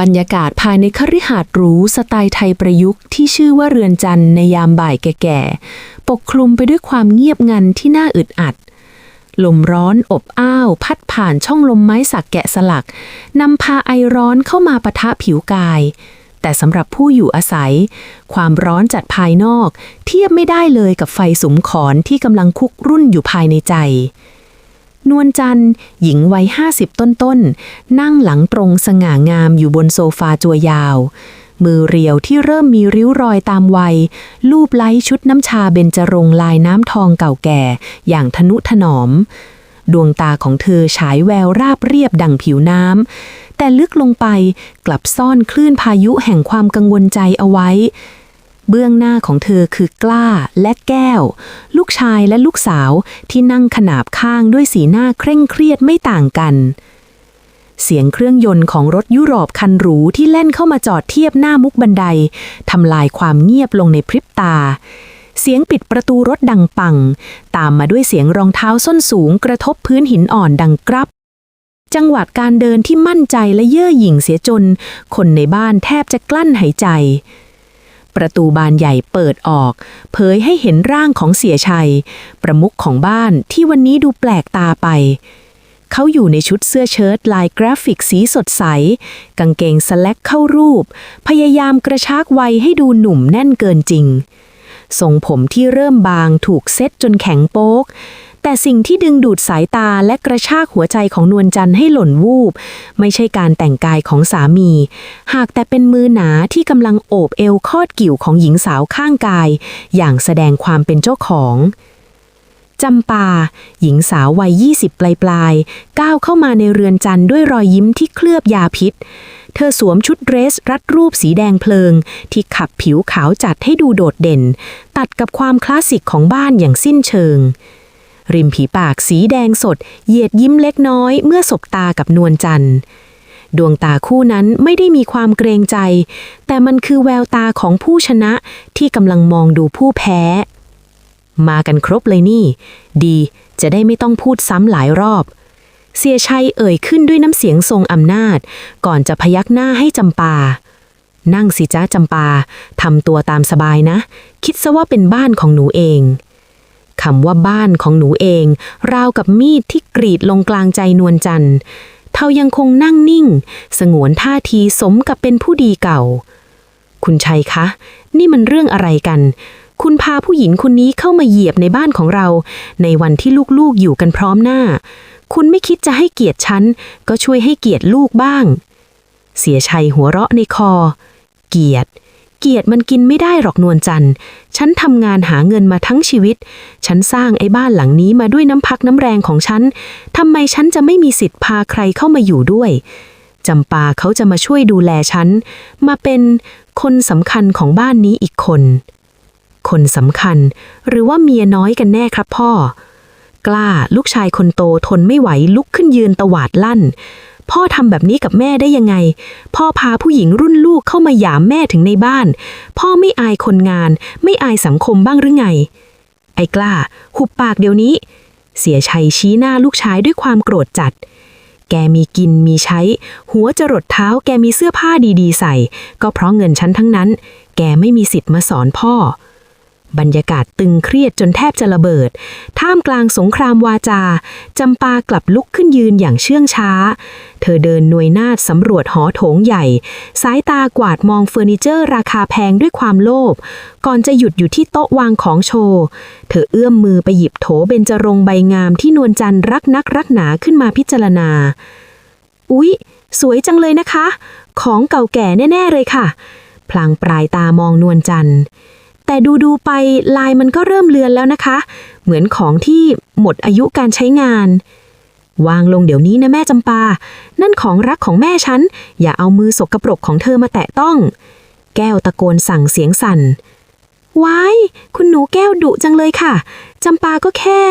บรรยากาศภายในคฤหาสน์หรูสไตล์ไทยประยุกต์ที่ชื่อว่าเรือนจันทร์ในยามบ่ายแก่ๆ ปกคลุมไปด้วยความเงียบงันที่น่าอึดอัด ลมร้อนอบอ้าว พัดผ่านช่องลมไม้สักแกะสลัก นำพาไอร้อนเข้ามาปะทะผิวกาย แต่สำหรับผู้อยู่อาศัย ความร้อนจัดภายนอก เทียบไม่ได้เลยกับไฟสุมขอนที่กำลังคุกรุ่นอยู่ภายในใจ นวลจันทร์ หญิงวัยห้าสิบต้นๆ นั่งหลังตรงสง่างามอยู่บนโซฟาจัวยาว มือเรียวที่เริ่มมีริ้วรอยตามวัย ลูบไล้ชุดน้ำชาเบญจรงลายน้ำทองเก่าแก่ อย่างทนุถนอม ดวงตาของเธอฉายแววราบเรียบดั่งผิวน้ำ แต่ลึกลงไปกลับซ่อนคลื่นพายุแห่งความกังวลใจเอาไว้ เบื้องหน้าของเธอคือกล้าและแก้ว ลูกชายและลูกสาวที่นั่งขนาบข้างด้วยสีหน้าเคร่งเครียดไม่ต่างกัน เสียงเครื่องยนต์ของรถยุโรปคันหรูที่แล่นเข้ามาจอดเทียบหน้ามุกบันไดทำลายความเงียบลงในพริบตา เสียงปิดประตูรถดังปัง ตามมาด้วยเสียงรองเท้าส้นสูงกระทบพื้นหินอ่อนดังกรับจังหวะการเดินที่มั่นใจและเย่อหยิ่งเสียจน คนในบ้านแทบจะกลั้นหายใจ ประตูบานใหญ่เปิดออก เผยให้เห็นร่างของเสียชัย ประมุขของบ้านที่วันนี้ดูแปลกตาไป เขาอยู่ในชุดเสื้อเชิ้ตลายกราฟิกสีสดใส กางเกงสแลกเข้ารูป พยายามกระชากวัยให้ดูหนุ่มแน่นเกินจริงทรงผมที่เริ่มบางถูกเซ็ตจนแข็งโป๊ก แต่สิ่งที่ดึงดูดสายตาและกระชากหัวใจของนวลจันทร์ให้หล่นวูบ ไม่ใช่การแต่งกายของสามี หากแต่เป็นมือหนาที่กำลังโอบเอวคอดกิ่วของหญิงสาวข้างกาย อย่างแสดงความเป็นเจ้าของจำปา หญิงสาววัย20ปลายปลายๆก้าวเข้ามาในเรือนจันทร์ด้วยรอยยิ้มที่เคลือบยาพิษ เธอสวมชุดเดรสรัดรูปสีแดงเพลิง ที่ขับผิวขาวจัดให้ดูโดดเด่น ตัดกับความคลาสสิกของบ้านอย่างสิ้นเชิง ริมผีปากสีแดงสด เหยียดยิ้มเล็กน้อย เมื่อสบตากับนวลจันทร์ ดวงตาคู่นั้นไม่ได้มีความเกรงใจ แต่มันคือแววตาของผู้ชนะที่กำลังมองดูผู้แพ้ มากันครบเลยนี่ ดีจะได้ไม่ต้องพูดซ้ำหลายรอบ เสียชัยเอ่ยขึ้นด้วยน้ำเสียงทรงอำนาจ ก่อนจะพยักหน้าให้จำปานั่งสิจ้าจำปา ทำตัวตามสบายนะ คิดซะว่าเป็นบ้านของหนูเอง คำว่าบ้านของหนูเอง ราวกับมีดที่กรีดลงกลางใจนวลจันทร์เทายังคงนั่งนิ่ง สงวนท่าทีสมกับเป็นผู้ดีเก่า คุณชัยคะ นี่มันเรื่องอะไรกัน คุณพาผู้หญิงคนนี้เข้ามาเหยียบในบ้านของเรา ในวันที่ลูกๆอยู่กันพร้อมหน้า คุณไม่คิดจะให้เกียรติฉัน ก็ช่วยให้เกียรติลูกบ้าง เสียชัยหัวเราะในคอ เกียรติ เกียรติมันกินไม่ได้หรอกนวลจันทร์ ฉันทำงานหาเงินมาทั้งชีวิต ฉันสร้างไอ้บ้านหลังนี้มาด้วยน้ำพักน้ำแรงของฉัน ทำไมฉันจะไม่มีสิทธิ์พาใครเข้ามาอยู่ด้วย จำปาเขาจะมาช่วยดูแลฉัน มาเป็นคนสำคัญของบ้านนี้อีกคน คนสำคัญ หรือว่าเมียน้อยกันแน่ครับพ่อ กล้าลูกชายคนโตทนไม่ไหวลุกขึ้นยืนตวาดลั่น พ่อทำแบบนี้กับแม่ได้ยังไง พ่อพาผู้หญิงรุ่นลูกเข้ามาหยามแม่ถึงในบ้าน พ่อไม่อายคนงาน ไม่อายสังคมบ้างหรือไง ไอ้กล้า หุบปากเดี๋ยวนี้ เสียชัยชี้หน้าลูกชายด้วยความโกรธจัด แกมีกินมีใช้ หัวจรดเท้า แกมีเสื้อผ้าดีๆ ใส่ ก็เพราะเงินฉันทั้งนั้น แกไม่มีสิทธิ์มาสอนพ่อ บรรยากาศตึงเครียดจนแทบจะระเบิด ท่ามกลางสงครามวาจา จำปากลับลุกขึ้นยืนอย่างเชื่องช้า เธอเดินหน่วยนาฏสำรวจหอโถงใหญ่ สายตากวาดมองเฟอร์นิเจอร์ราคาแพงด้วยความโลภ ก่อนจะหยุดอยู่ที่โต๊ะวางของโชว์ เธอเอื้อมมือไปหยิบโถเบญจรงใบงามที่นวลจันทร์รักนักรักหนาขึ้นมาพิจารณา อุ๊ย สวยจังเลยนะคะ ของเก่าแก่แน่ ๆเลยค่ะ พลางปลายตามองนวลจันทร์ แต่ดูดูๆไปลายมันก็เริ่มเลือนแล้วนะคะ เหมือนของที่หมดอายุการใช้งาน วางลงเดี๋ยวนี้นะแม่จำปา นั่นของรักของแม่ฉัน อย่าเอามือสกปรกของเธอมาแตะต้อง แก้วตะโกนสั่งเสียงสั่น ว้าย คุณหนูแก้วดุจังเลยค่ะ จำปาก็แค่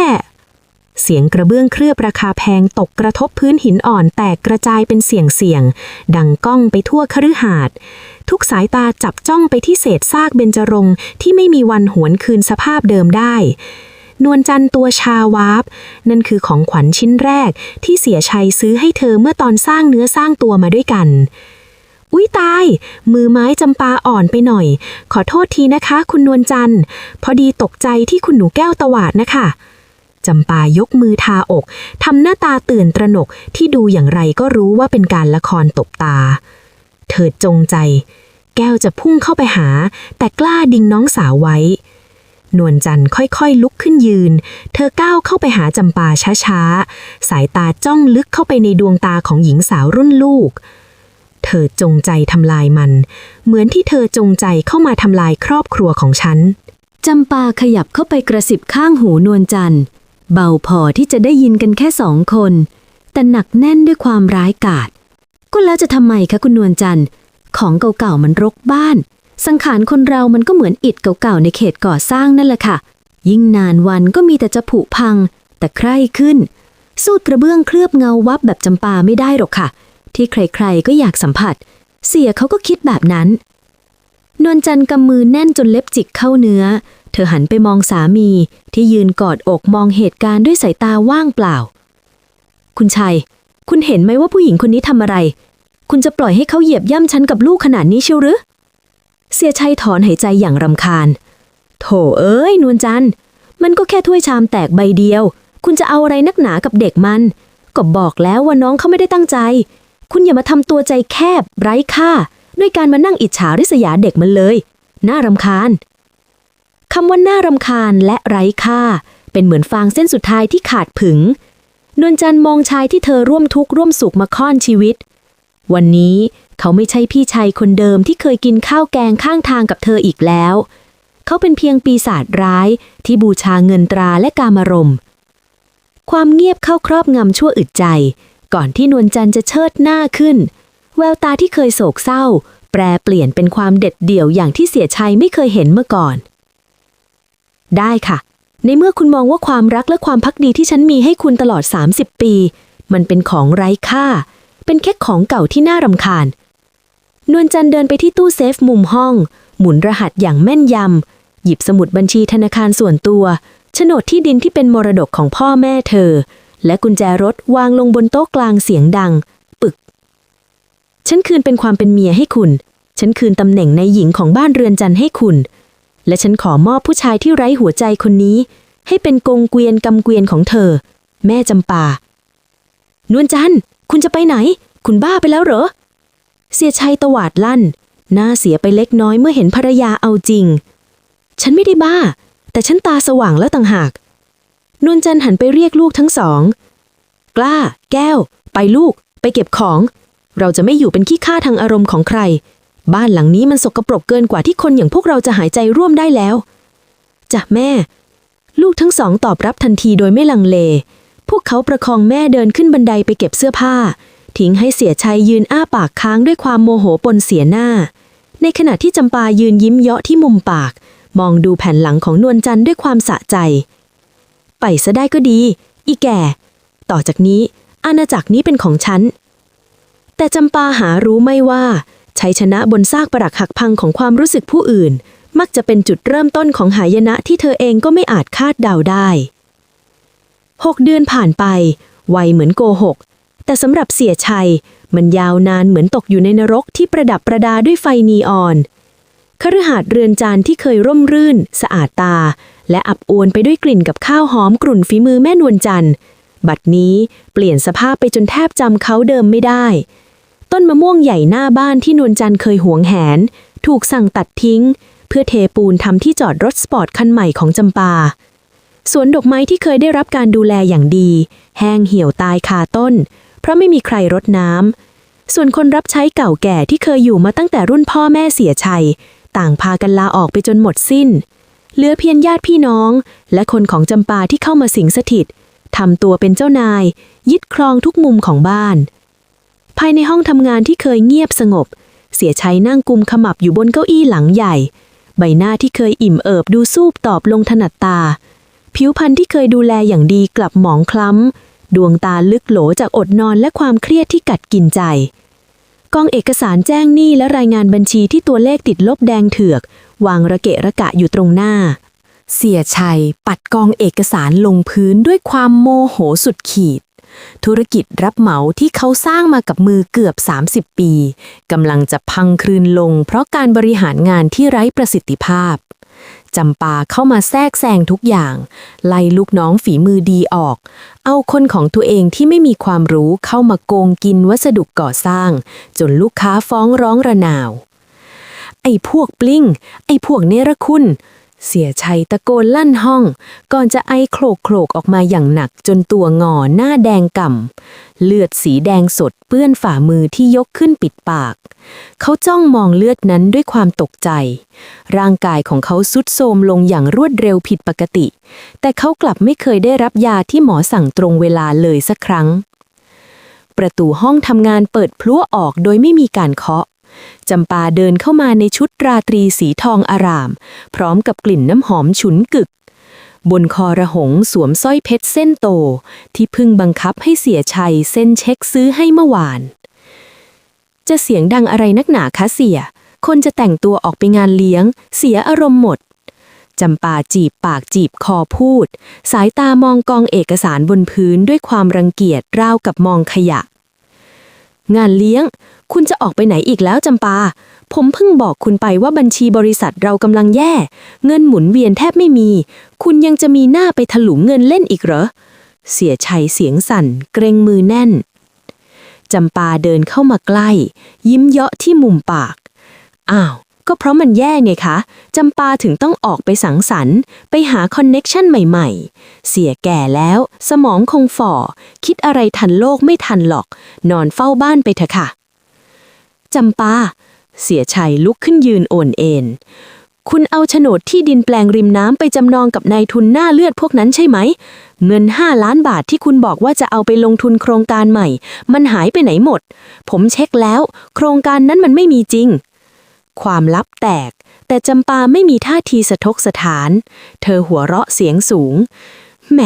เสียงกระเบื้องเคลือบราคาแพงตกกระทบพื้นหินอ่อนแตกกระจายเป็นเสียงเสียง ดังก้องไปทั่วคฤหาสน์ทุกสายตาจับจ้องไปที่เศษซากเบญจรงค์ที่ไม่มีวันหวนคืนสภาพเดิมได้ นวลจันทร์ตัวชาวาบ นั่นคือของขวัญชิ้นแรกที่เสียชัยซื้อให้เธอเมื่อตอนสร้างเนื้อสร้างตัวมาด้วยกัน อุ้ยตาย มือไม้จำปาอ่อนไปหน่อย ขอโทษทีนะคะ คุณนวลจันทร์พอดีตกใจที่คุณหนูแก้วตวาดนะคะ จำปายกมือทาอกทำหน้าตาตื่นตระหนกที่ดูอย่างไรก็รู้ว่าเป็นการละครตบตา เธอจงใจ แก้วจะพุ่งเข้าไปหา แต่กล้าดิงน้องสาวไว้ นวลจันทร์ค่อยๆลุกขึ้นยืน เธอก้าวเข้าไปหาจำปาช้าๆ สายตาจ้องลึกเข้าไปในดวงตาของหญิงสาวรุ่นลูกเธอจงใจทำลายมัน เหมือนที่เธอจงใจเข้ามาทำลายครอบครัวของฉัน จำปาขยับเข้าไปกระสิบข้างหูนวลจันทร์ เบาพอที่จะได้ยินกันแค่สองคน แต่หนักแน่นด้วยความร้ายกาจก็แล้วจะทำไมคะคุณนวลจันทร์ของเก่าๆมันรกบ้าน สังขารคนเรามันก็เหมือนอิฐเก่าๆในเขตก่อสร้างนั่นแหละค่ะ ยิ่งนานวันก็มีแต่จะผุพัง แต่ใคร่ขึ้น สู้กระเบื้องเคลือบเงาวับแบบจำปาไม่ได้หรอกค่ะ ที่ใครๆก็อยากสัมผัส เสียเขาก็คิดแบบนั้น นวลจันทร์กำมือแน่นจนเล็บจิกเข้าเนื้อ เธอหันไปมองสามีที่ยืนกอดอกมองเหตุการณ์ด้วยสายตาว่างเปล่า คุณชัย คุณเห็นไหมว่าผู้หญิงคนนี้ทำอะไร คุณจะปล่อยให้เขาเหยียบย่ำฉันกับลูกขนาดนี้เชียวหรือ เสียชัยถอนหายใจอย่างรำคาญ โถเอ้ย นวลจันทร์ มันก็แค่ถ้วยชามแตกใบเดียว คุณจะเอาอะไรนักหนากับเด็กมัน ก็บอกแล้วว่าน้องเขาไม่ได้ตั้งใจ คุณอย่ามาทำตัวใจแคบ ไร้ค่า ด้วยการมานั่งอิจฉาริษยาเด็กมันเลย น่ารำคาญ คำว่าน่ารำคาญและไร้ค่า เป็นเหมือนฟางเส้นสุดท้ายที่ขาดผึงนวลจันทร์มองชายที่เธอร่วมทุกข์ร่วมสุขมาค่อนชีวิต วันนี้เขาไม่ใช่พี่ชายคนเดิมที่เคยกินข้าวแกงข้างทางกับเธออีกแล้ว เขาเป็นเพียงปีศาจร้ายที่บูชาเงินตราและกามารม ความเงียบเข้าครอบงำชั่วอึดใจ ก่อนที่นวลจันทร์จะเชิดหน้าขึ้น แววตาที่เคยโศกเศร้า แปรเปลี่ยนเป็นความเด็ดเดี่ยวอย่างที่เสียชัยไม่เคยเห็นเมื่อก่อน ได้ค่ะ ในเมื่อคุณมองว่าความรักและความพักดีที่ฉันมีให้คุณตลอด 30 ปี มันเป็นของไร้ค่า เป็นแค่ของเก่าที่น่ารำคาญ นวลจันทร์เดินไปที่ตู้เซฟมุมห้อง หมุนรหัสอย่างแม่นยำ หยิบสมุดบัญชีธนาคารส่วนตัว โฉนดที่ดินที่เป็นมรดกของพ่อแม่เธอ และกุญแจรถวางลงบนโต๊ะกลางเสียงดัง ปึก ฉันคืนเป็นความเป็นเมียให้คุณ ฉันคืนตำแหน่งในหญิงของบ้านเรือนจันทร์ให้คุณ และฉันขอมอบผู้ชายที่ไร้หัวใจคนนี้ ให้เป็นกงเกวียนกำเกวียนของเธอ แม่จำปา นวลจันทร์คุณจะไปไหน คุณบ้าไปแล้วเหรอ เสียชัยตวาดลั่น หน้าเสียไปเล็กน้อยเมื่อเห็นภรรยาเอาจริง ฉันไม่ได้บ้า แต่ฉันตาสว่างแล้วต่างหาก นวลจันทร์หันไปเรียกลูกทั้งสอง กล้า แก้ว ไปลูก ไปเก็บของ เราจะไม่อยู่เป็นขี้ข้าทางอารมณ์ของใคร บ้านหลังนี้มันสกปรกเกินกว่าที่คนอย่างพวกเราจะหายใจร่วมได้แล้วจ้ะแม่ ลูกทั้งสองตอบรับทันทีโดยไม่ลังเล พวกเขาประคองแม่เดินขึ้นบันไดไปเก็บเสื้อผ้า ทิ้งให้เสียชัยยืนอ้าปากค้างด้วยความโมโหปนเสียหน้า ในขณะที่จำปายืนยิ้มเยาะที่มุมปาก มองดูแผ่นหลังของนวลจันทร์ด้วยความสะใจ ไปซะได้ก็ดี อีแก่ ต่อจากนี้อาณาจักรนี้เป็นของฉัน แต่จำปาหารู้ไม่ว่า ชัยชนะบนซากปรักหักพังของความรู้สึกผู้อื่น มักจะเป็นจุดเริ่มต้นของหายนะที่เธอเองก็ไม่อาจคาดเดาได้หกเดือนผ่านไป ไวเหมือนโกหก แต่สำหรับเสียชัย มันยาวนานเหมือนตกอยู่ในนรกที่ประดับประดาด้วยไฟนีออนคฤหาสน์เรือนจานที่เคยร่มรื่น สะอาดตา และอับอวนไปด้วยกลิ่นกับข้าวหอมกรุ่นฝีมือแม่นวลจันทร์บัดนี้เปลี่ยนสภาพไปจนแทบจำเขาเดิมไม่ได้ ต้นมะม่วงใหญ่หน้าบ้านที่นวลจันทร์เคยหวงแหน ถูกสั่งตัดทิ้ง เพื่อเทปูนทำที่จอดรถสปอร์ตคันใหม่ของจำปา สวนดอกไม้ที่เคยได้รับการดูแลอย่างดี แห้งเหี่ยวตายคาต้น เพราะไม่มีใครรดน้ำ ส่วนคนรับใช้เก่าแก่ที่เคยอยู่มาตั้งแต่รุ่นพ่อแม่เสียชัย ต่างพากันลาออกไปจนหมดสิ้น เหลือเพียงญาติพี่น้อง และคนของจำปาที่เข้ามาสิงสถิตทำตัวเป็นเจ้านาย ยึดครองทุกมุมของบ้าน ภายในห้องทำงานที่เคยเงียบสงบ เสียชัยนั่งกุมขมับอยู่บนเก้าอี้หลังใหญ่ ใบหน้าที่เคยอิ่มเอิบดูซูบตอบลงถนัดตา ผิวพรรณที่เคยดูแลอย่างดีกลับหมองคล้ำ ดวงตาลึกโหลจากอดนอนและความเครียดที่กัดกินใจ กองเอกสารแจ้งหนี้และรายงานบัญชีที่ตัวเลขติดลบแดงเถือก วางระเกะระกะอยู่ตรงหน้า เสียชัย ปัดกองเอกสารลงพื้นด้วยความโมโหสุดขีด ธุรกิจรับเหมาที่เขาสร้างมากับมือเกือบ 30 ปีกำลังจะพังคลืนลง เพราะการบริหารงานที่ไร้ประสิทธิภาพจำปาเข้ามาแทรกแซงทุกอย่าง ไล่ลูกน้องฝีมือดีออก เอาคนของตัวเองที่ไม่มีความรู้เข้ามาโกงกินวัสดุก่อสร้าง จนลูกค้าฟ้องร้องระนาว ไอ้พวกปลิ้ง ไอ้พวกเนรคุณ เสียชัยตะโกนลั่นห้อง ก่อนจะไอโคลกโคลกออกมาอย่างหนักจนตัวงอหน้าแดงก่ำ เลือดสีแดงสดเปื้อนฝ่ามือที่ยกขึ้นปิดปาก เขาจ้องมองเลือดนั้นด้วยความตกใจ ร่างกายของเขาสุดโทรมลงอย่างรวดเร็วผิดปกติ แต่เขากลับไม่เคยได้รับยาที่หมอสั่งตรงเวลาเลยสักครั้ง ประตูห้องทำงานเปิดพลั่วออกโดยไม่มีการเคาะ จำปาเดินเข้ามาในชุดราตรีสีทองอาราม พร้อมกับกลิ่นน้ำหอมฉุนกึก บนคอระหงสวมสร้อยเพชรเส้นโต ที่พึ่งบังคับให้เสียชัยเส้นเช็คซื้อให้เมื่อวาน จะเสียงดังอะไรนักหนาคะเสีย คนจะแต่งตัวออกไปงานเลี้ยง เสียอารมณ์หมดจำปาจีบปากจีบคอพูด สายตามองกองเอกสารบนพื้นด้วยความรังเกียจราวกับมองขยะ งานเลี้ยง คุณจะออกไปไหนอีกแล้วจำปา ผมเพิ่งบอกคุณไปว่าบัญชีบริษัทเรากำลังแย่ เงินหมุนเวียนแทบไม่มี คุณยังจะมีหน้าไปถลุงเงินเล่นอีกเหรอ เสียชัยเสียงสั่น เกรงมือแน่น จำปาเดินเข้ามาใกล้ ยิ้มเยาะที่มุมปาก อ้าว ก็เพราะมันแย่ไงคะจำปาถึงต้องออกไปสังสรรค์ ไปหาคอนเน็กชันใหม่ๆ เสียแก่แล้ว สมองคงฝ่อ คิดอะไรทันโลกไม่ทันหรอก นอนเฝ้าบ้านไปเถอะค่ะ จำปา เสียชัยลุกขึ้นยืนโอนเอ็นคุณเอาโฉนดที่ดินแปลงริมน้ำไปจำนองกับนายทุนหน้าเลือดพวกนั้นใช่ไหม เงิน5ล้านบาทที่คุณบอกว่าจะเอาไปลงทุนโครงการใหม่ มันหายไปไหนหมด ผมเช็คแล้ว โครงการนั้นมันไม่มีจริง ความลับแตก แต่จำปาไม่มีท่าทีสะทกสถาน เธอหัวเราะเสียงสูง แหม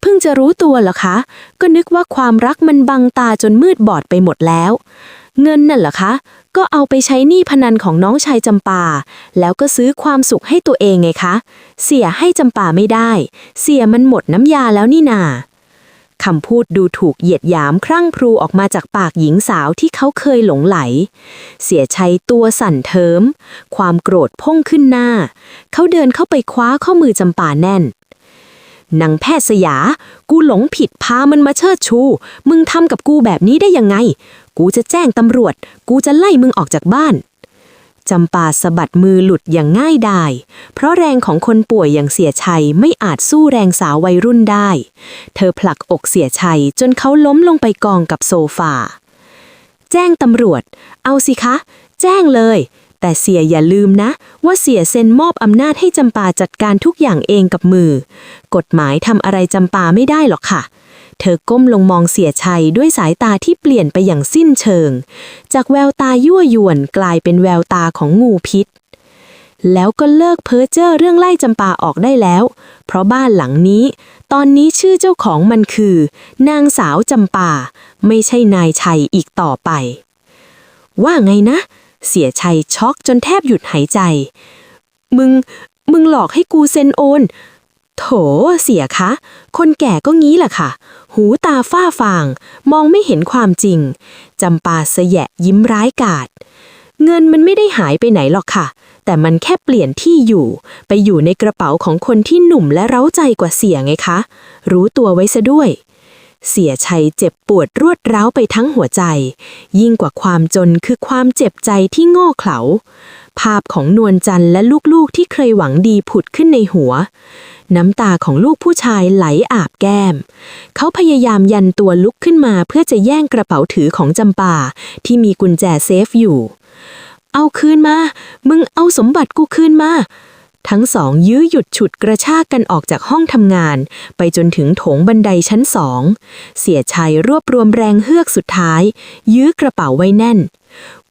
เพิ่งจะรู้ตัวเหรอคะ ก็นึกว่าความรักมันบังตาจนมืดบอดไปหมดแล้ว เงินนั่นเหรอคะ ก็เอาไปใช้หนี้พนันของน้องชายจำปา แล้วก็ซื้อความสุขให้ตัวเองไงคะ เสียให้จำปาไม่ได้ เสียมันหมดน้ำยาแล้วนี่นา คำพูดดูถูกเหยียดหยามครั่งพรูออกมาจากปากหญิงสาวที่เขาเคยหลงไหล เสียชัยตัวสั่นเทิม ความโกรธพุ่งขึ้นหน้า เขาเดินเข้าไปคว้าข้อมือจำปาแน่นนางแพทย์สยา กูหลงผิดพามันมาเชิดชู มึงทำกับกูแบบนี้ได้ยังไง กูจะแจ้งตำรวจ กูจะไล่มึงออกจากบ้าน จำปาสะบัดมือหลุดอย่างง่ายดาย เพราะแรงของคนป่วยอย่างเสียชัยไม่อาจสู้แรงสาววัยรุ่นได้ เธอผลักอกเสียชัยจนเขาล้มลงไปกองกับโซฟา แจ้งตำรวจ เอาสิคะ แจ้งเลย แต่เสียอย่าลืมนะ ว่าเสียเซ็นมอบอำนาจให้จำปาจัดการทุกอย่างเองกับมือ กฎหมายทำอะไรจำปาไม่ได้หรอกค่ะ เธอก้มลงมองเสียชัยด้วยสายตาที่เปลี่ยนไปอย่างสิ้นเชิง จากแววตายั่วยวนกลายเป็นแววตาของงูพิษ แล้วก็เลิกเพ้อเจ้อเรื่องไล่จำปาออกได้แล้ว เพราะบ้านหลังนี้ ตอนนี้ชื่อเจ้าของมันคือ นางสาวจำปา ไม่ใช่นายชัยอีกต่อไป ว่าไงนะ เสียชัยช็อกจนแทบหยุดหายใจ มึง มึงหลอกให้กูเซ็นโอน โถเสียคะ คนแก่ก็งี้แหละค่ะ หูตาฝ้าฟาง มองไม่เห็นความจริง จำปาเสยะยิ้มร้ายกาจเงินมันไม่ได้หายไปไหนหรอกค่ะ แต่มันแค่เปลี่ยนที่อยู่ ไปอยู่ในกระเป๋าของคนที่หนุ่มและเร้าใจกว่าเสียไงคะ รู้ตัวไว้ซะด้วย เสียชัยเจ็บปวดรวดร้าวไปทั้งหัวใจ ยิ่งกว่าความจนคือความเจ็บใจที่โง่เขลา ภาพของนวลจันทร์และลูกๆที่เคยหวังดีผุดขึ้นในหัว น้ำตาของลูกผู้ชายไหลอาบแก้ม เขาพยายามยันตัวลุกขึ้นมาเพื่อจะแย่งกระเป๋าถือของจำปาที่มีกุญแจเซฟอยู่ เอาคืนมา มึงเอาสมบัติกูคืนมา ทั้งสองยื้อหยุดฉุดกระชากกันออกจากห้องทำงาน ไปจนถึงโถงบันไดชั้นสอง เสียชัยรวบรวมแรงเฮือกสุดท้าย ยื้อกระเป๋าไว้แน่น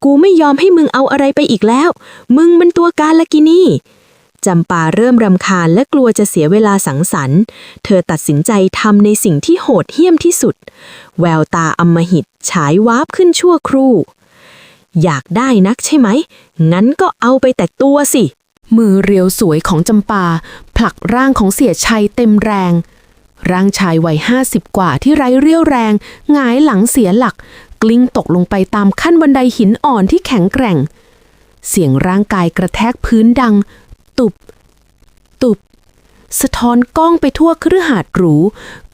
กูไม่ยอมให้มึงเอาอะไรไปอีกแล้ว มึงมันตัวการละกินี่จำปาเริ่มรำคาญและกลัวจะเสียเวลาสังสรรค์ เธอตัดสินใจทำในสิ่งที่โหดเหี้ยมที่สุด แววตาอมหิตฉายวาบขึ้นชั่วครู่ อยากได้นักใช่ไหม งั้นก็เอาไปแต่ตัวสิ มือเรียวสวยของจำปา ผลักร่างของเสียชัยเต็มแรง ร่างชายวัยห้าสิบกว่าที่ไร้เรี่ยวแรงหงายหลังเสียหลัก กลิ้งตกลงไปตามขั้นบันไดหินอ่อนที่แข็งแกร่ง เสียงร่างกายกระแทกพื้นดัง ตุบ ตุบ สะท้อนกล้องไปทั่วคฤหาสน์หรู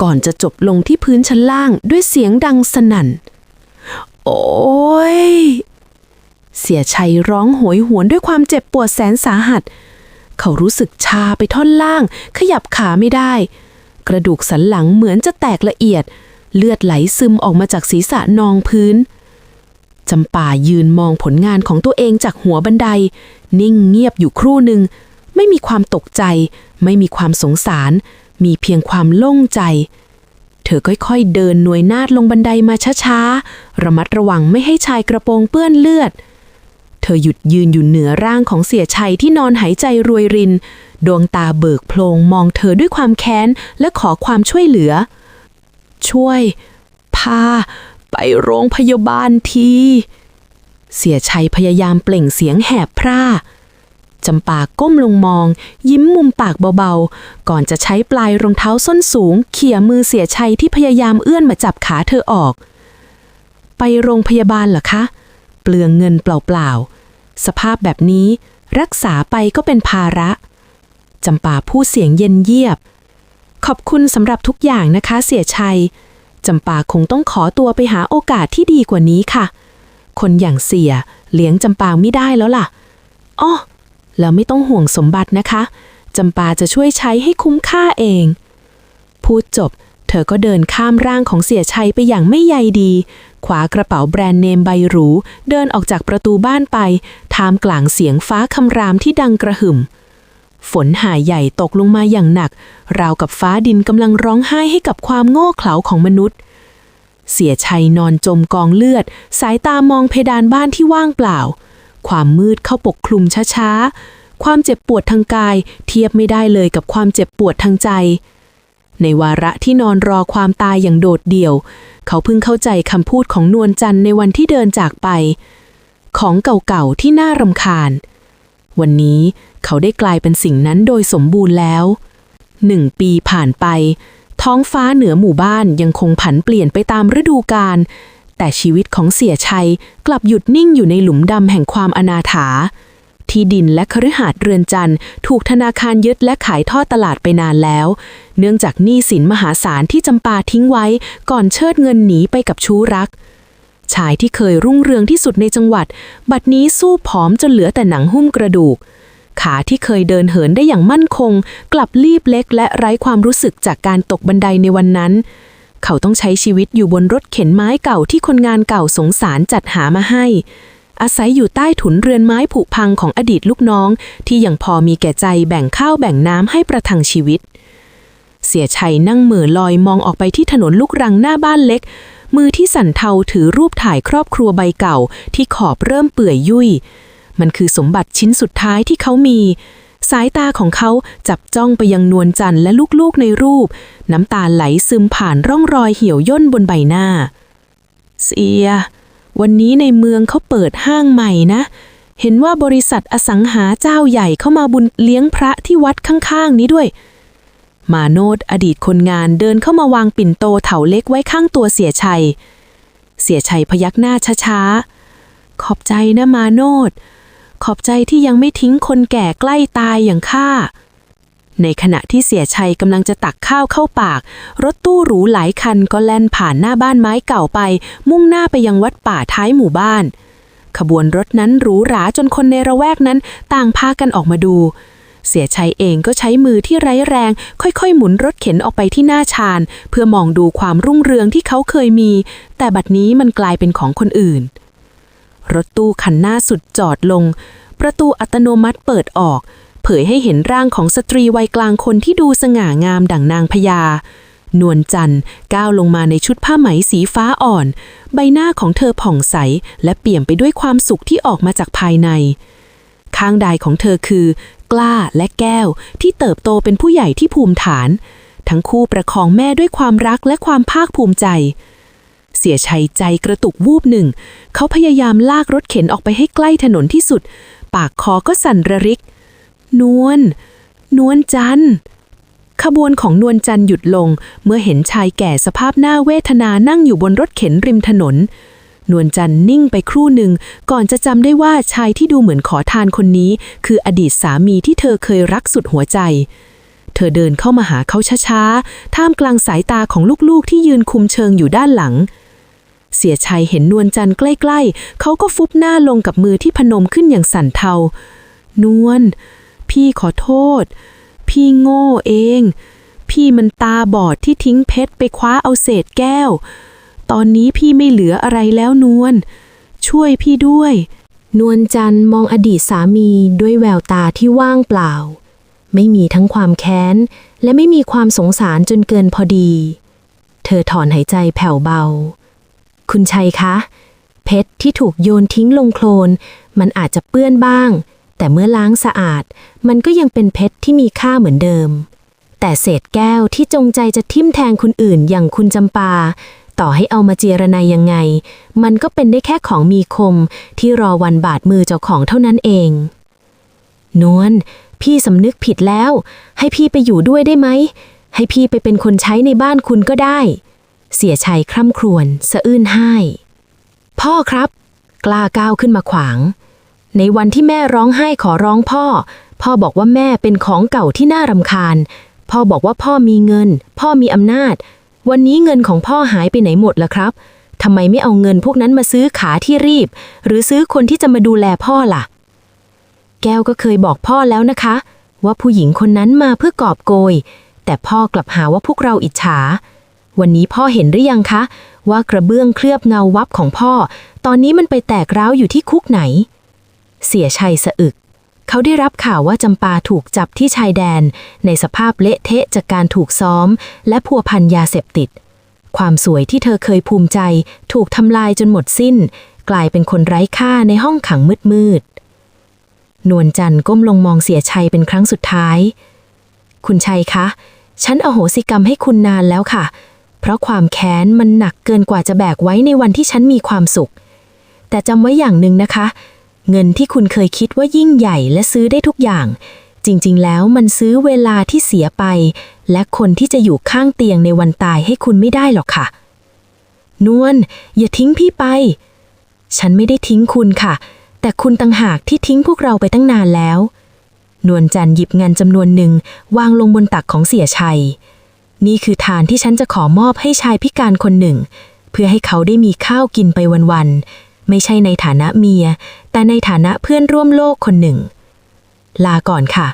ก่อนจะจบลงที่พื้นชั้นล่างด้วยเสียงดังสนั่น โอ้ย เสียชัยร้องโหยหวนด้วยความเจ็บปวดแสนสาหัส เขารู้สึกชาไปท่อนล่าง ขยับขาไม่ได้ กระดูกสันหลังเหมือนจะแตกละเอียด เลือดไหลซึมออกมาจากศีรษะนองพื้นจำป่ายืนมองผลงานของตัวเองจากหัวบันได นิ่งเงียบอยู่ครู่หนึ่ง ไม่มีความตกใจ ไม่มีความสงสาร มีเพียงความโล่งใจ เธอค่อยๆ เดินหน่วยนาดลงบันไดมาช้าๆ ระมัดระวังไม่ให้ชายกระโปรงเปื้อนเลือด เธอหยุดยืนอยู่เหนือร่างของเสียชัยที่นอนหายใจรวยริน ดวงตาเบิกโพลงมองเธอด้วยความแค้น และขอความช่วยเหลือ ช่วย พา ไปโรงพยาบาลทีเสียชัยพยายามเปล่งเสียงแหบพร่าจำปาก้มลงมอง ยิ้มมุมปากเบาๆ ก่อนจะใช้ปลายรองเท้าส้นสูง เขี่ยมือเสียชัยที่พยายามเอื้อนมาจับขาเธอออก ไปโรงพยาบาลเหรอคะ เปลืองเงินเปล่าๆ สภาพแบบนี้รักษาไปก็เป็นภาระจำปาพูดเสียงเย็นเยียบ ขอบคุณสำหรับทุกอย่างนะคะเสียชัยจำปาคงต้องขอตัวไปหาโอกาสที่ดีกว่านี้ค่ะ คนอย่างเสียเลี้ยงจำปาไม่ได้แล้วล่ะอ้อแล้วไม่ต้องห่วงสมบัตินะคะจำปาจะช่วยใช้ให้คุ้มค่าเอง พูดจบ เธอก็เดินข้ามร่างของเสียชัยไปอย่างไม่ใยดี ขวากระเป๋าแบรนด์เนมใบหรู เดินออกจากประตูบ้านไป ท่ามกลางเสียงฟ้าคำรามที่ดังกระหึ่ม ฝนหายใหญ่ตกลงมาอย่างหนัก ราวกับฟ้าดินกำลังร้องไห้ให้กับความโง่เขลาของมนุษย์ เสียชัยนอนจมกองเลือด สายตามองเพดานบ้านที่ว่างเปล่า ความมืดเข้าปกคลุมช้าๆ ความเจ็บปวดทางกาย เทียบไม่ได้เลยกับความเจ็บปวดทางใจ ในวาระที่นอนรอความตายอย่างโดดเดี่ยว เขาเพิ่งเข้าใจคำพูดของนวลจันทร์ในวันที่เดินจากไป ของเก่าๆที่น่ารำคาญ วันนี้เขาได้กลายเป็นสิ่งนั้นโดยสมบูรณ์แล้วหนึ่งปีผ่านไป ท้องฟ้าเหนือหมู่บ้านยังคงผันเปลี่ยนไปตามฤดูกาลแต่ชีวิตของเสียชัยกลับหยุดนิ่งอยู่ในหลุมดำแห่งความอนาถา ที่ดินและคฤหาสน์เรือนจันทร์ถูกธนาคารยึดและขายทอดตลาดไปนานแล้ว เนื่องจากหนี้สินมหาศาลที่จำปาทิ้งไว้ก่อนเชิดเงินหนีไปกับชู้รัก ชายที่เคยรุ่งเรืองที่สุดในจังหวัด บัดนี้สู้ผอมจนเหลือแต่หนังหุ้มกระดูก ขาที่เคยเดินเหินได้อย่างมั่นคง กลับรีบเล็กและไร้ความรู้สึกจากการตกบันไดในวันนั้น เขาต้องใช้ชีวิตอยู่บนรถเข็นไม้เก่าที่คนงานเก่าสงสารจัดหามาให้ อาศัยอยู่ใต้ถุนเรือนไม้ผุพังของอดีตลูกน้อง ที่ยังพอมีแก่ใจแบ่งข้าวแบ่งน้ำให้ประทังชีวิต เสียชัยนั่งเหม่อลอยมองออกไปที่ถนนลูกรังหน้าบ้านเล็ก มือที่สั่นเทาถือรูปถ่ายครอบครัวใบเก่า ที่ขอบเริ่มเปื่อยยุ่ย มันคือสมบัติชิ้นสุดท้ายที่เขามี สายตาของเขาจับจ้องไปยังนวลจันทร์และลูกๆในรูป น้ำตาไหลซึมผ่านร่องรอยเหี่ยวย่นบนใบหน้า เสีย วันนี้ในเมืองเขาเปิดห้างใหม่นะ เห็นว่าบริษัทอสังหาเจ้าใหญ่เข้ามาบุญเลี้ยงพระที่วัดข้างๆ นี้ด้วย มาโนดอดีตคนงานเดินเข้ามาวางปิ่นโตเถาเล็กไว้ข้างตัวเสียชัย เสียชัยพยักหน้าช้าๆ ขอบใจนะมาโนดขอบใจที่ยังไม่ทิ้งคนแก่ใกล้ตายอย่างข้า ในขณะที่เสียชัยกำลังจะตักข้าวเข้าปาก รถตู้หรูหลายคันก็แล่นผ่านหน้าบ้านไม้เก่าไป มุ่งหน้าไปยังวัดป่าท้ายหมู่บ้าน ขบวนรถนั้นหรูหราจนคนในระแวกนั้นต่างพากันออกมาดู เสียชัยเองก็ใช้มือที่ไร้แรง ค่อยๆ หมุนรถเข็นออกไปที่หน้าชาน เพื่อมองดูความรุ่งเรืองที่เขาเคยมี แต่บัดนี้มันกลายเป็นของคนอื่น รถตู้คันหน้าสุดจอดลง ประตูอัตโนมัติเปิดออก เผยให้เห็นร่างของสตรีวัยกลางคนที่ดูสง่างามดั่งนางพญานวลจันทร์ก้าวลงมาในชุดผ้าไหมสีฟ้าอ่อน ใบหน้าของเธอผ่องใส และเปี่ยมไปด้วยความสุขที่ออกมาจากภายใน ข้างใดของเธอคือ กล้าและแก้วที่เติบโตเป็นผู้ใหญ่ที่ภูมิฐาน ทั้งคู่ประคองแม่ด้วยความรักและความภาคภูมิใจ เสียชัยใจกระตุกวูบหนึ่ง เขาพยายามลากรถเข็นออกไปให้ใกล้ถนนที่สุด ปากคอก็สั่นระริก นวล นวลจันทร์ขบวนของนวลจันทร์หยุดลง เมื่อเห็นชายแก่สภาพหน้าเวทนานั่งอยู่บนรถเข็นริมถนน นวลจันทร์นิ่งไปครู่หนึ่ง ก่อนจะจำได้ว่าชายที่ดูเหมือนขอทานคนนี้ คืออดีตสามีที่เธอเคยรักสุดหัวใจ เธอเดินเข้ามาหาเขาช้าๆ ท่ามกลางสายตาของลูกๆ ที่ยืนคุมเชิงอยู่ด้านหลัง เสียชัยเห็นนวลจันทร์ใกล้ๆ เขาก็ฟุบหน้าลงกับมือที่พนมขึ้นอย่างสั่นเทา นวล พี่ขอโทษ พี่โง่เอง พี่มันตาบอดที่ทิ้งเพชรไปคว้าเอาเศษแก้ว ตอนนี้พี่ไม่เหลืออะไรแล้วนวล ช่วยพี่ด้วย นวลจันมองอดีตสามีด้วยแววตาที่ว่างเปล่า ไม่มีทั้งความแค้น และไม่มีความสงสารจนเกินพอดี เธอถอนหายใจแผ่วเบา คุณชัยคะ เพชรที่ถูกโยนทิ้งลงโคลนมันอาจจะเปื้อนบ้าง แต่เมื่อล้างสะอาด มันก็ยังเป็นเพชรที่มีค่าเหมือนเดิม แต่เศษแก้วที่จงใจจะทิ่มแทงคนอื่นอย่างคุณจำปา ต่อให้เอามาเจรนายยังไง มันก็เป็นได้แค่ของมีคมที่รอวันบาดมือเจ้าของเท่านั้นเอง นวลพี่สำนึกผิดแล้ว ให้พี่ไปอยู่ด้วยได้ไหม ให้พี่ไปเป็นคนใช้ในบ้านคุณก็ได้ เสียชัยคร่ำครวญสะอื้นไห้ พ่อครับ กล้าก้าวขึ้นมาขวาง ในวันที่แม่ร้องไห้ขอร้องพ่อ พ่อบอกว่าแม่เป็นของเก่าที่น่ารำคาญ พ่อบอกว่าพ่อมีเงิน พ่อมีอำนาจ วันนี้เงินของพ่อหายไปไหนหมดล่ะครับทำไมไม่เอาเงินพวกนั้นมาซื้อขาที่รีบ หรือซื้อคนที่จะมาดูแลพ่อล่ะ แก้วก็เคยบอกพ่อแล้วนะคะ ว่าผู้หญิงคนนั้นมาเพื่อกอบโกย แต่พ่อกลับหาว่าพวกเราอิจฉา วันนี้พ่อเห็นหรือยังคะ ว่ากระเบื้องเคลือบเงาวับของพ่อ ตอนนี้มันไปแตกร้าวอยู่ที่คุกไหน เสียชัยสะอึก เขาได้รับข่าวว่าจำปาถูกจับที่ชายแดน ในสภาพเละเทะจากการถูกซ้อม และพัวพันยาเสพติด ความสวยที่เธอเคยภูมิใจ ถูกทำลายจนหมดสิ้น กลายเป็นคนไร้ค่าในห้องขังมืดๆนวลจันทร์ก้มลงมองเสียชัยเป็นครั้งสุดท้าย คุณชัยคะ ฉันอโหสิกรรมให้คุณนานแล้วค่ะเพราะความแค้นมันหนักเกินกว่าจะแบกไว้ในวันที่ฉันมีความสุข แต่จำไว้อย่างหนึ่งนะคะ เงินที่คุณเคยคิดว่ายิ่งใหญ่และซื้อได้ทุกอย่าง จริง ๆ แล้วมันซื้อเวลาที่เสียไป และคนที่จะอยู่ข้างเตียงในวันตายให้คุณไม่ได้หรอกค่ะ นวลอย่าทิ้งพี่ไป ฉันไม่ได้ทิ้งคุณค่ะ แต่คุณต่างหากที่ทิ้งพวกเราไปตั้งนานแล้ว นวลจันหยิบเงินจำนวนหนึ่งวางลงบนตักของเสียชัย นี่คือทานที่ฉันจะขอมอบให้ชายพิการคนหนึ่ง เพื่อให้เขาได้มีข้าวกินไปวันๆ ไม่ใช่ในฐานะเมีย แต่ในฐานะเพื่อนร่วมโลกคนหนึ่ง ลาก่อนค่ะ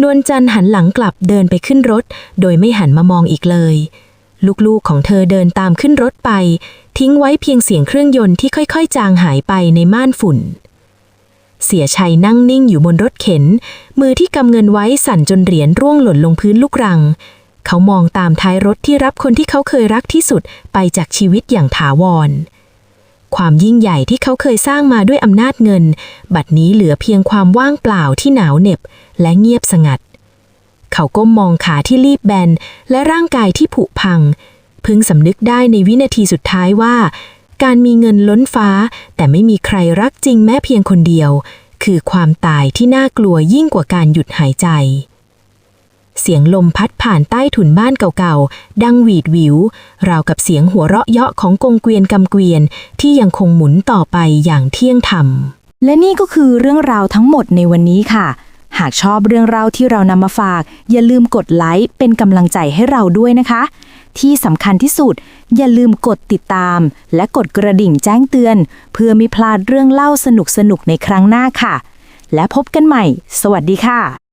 นวลจันทร์หันหลังกลับเดินไปขึ้นรถ โดยไม่หันมามองอีกเลย ลูกๆของเธอเดินตามขึ้นรถไป ทิ้งไว้เพียงเสียงเครื่องยนต์ที่ค่อยๆ จางหายไปในม่านฝุ่น เสียชัยนั่งนิ่งอยู่บนรถเข็น มือที่กำเงินไว้สั่นจนเหรียญร่วงหล่นลงพื้นลูกรังเขามองตามท้ายรถที่รับคนที่เขาเคยรักที่สุดไปจากชีวิตอย่างถาวร ความยิ่งใหญ่ที่เขาเคยสร้างมาด้วยอำนาจเงิน บัดนี้เหลือเพียงความว่างเปล่าที่หนาวเหน็บและเงียบสงัด เขาก้มมองขาที่รีบแบน และร่างกายที่ผุพัง พึงสำนึกได้ในวินาทีสุดท้ายว่า การมีเงินล้นฟ้า แต่ไม่มีใครรักจริงแม้เพียงคนเดียว คือความตายที่น่ากลัวยิ่งกว่าการหยุดหายใจ เสียงลมพัดผ่านใต้ถุนบ้านเก่าๆ ดังหวีดหวิว ราวกับเสียงหัวเราะเยาะของกงเกวียนกำเกวียนที่ยังคงหมุนต่อไปอย่างเที่ยงธรรม และนี่ก็คือเรื่องราวทั้งหมดในวันนี้ค่ะ หากชอบเรื่องราวที่เรานำมาฝาก อย่าลืมกดไลค์เป็นกำลังใจให้เราด้วยนะคะ ที่สำคัญที่สุด อย่าลืมกดติดตาม และกดกระดิ่งแจ้งเตือน เพื่อไม่พลาดเรื่องเล่าสนุกๆในครั้งหน้าค่ะ และพบกันใหม่ สวัสดีค่ะ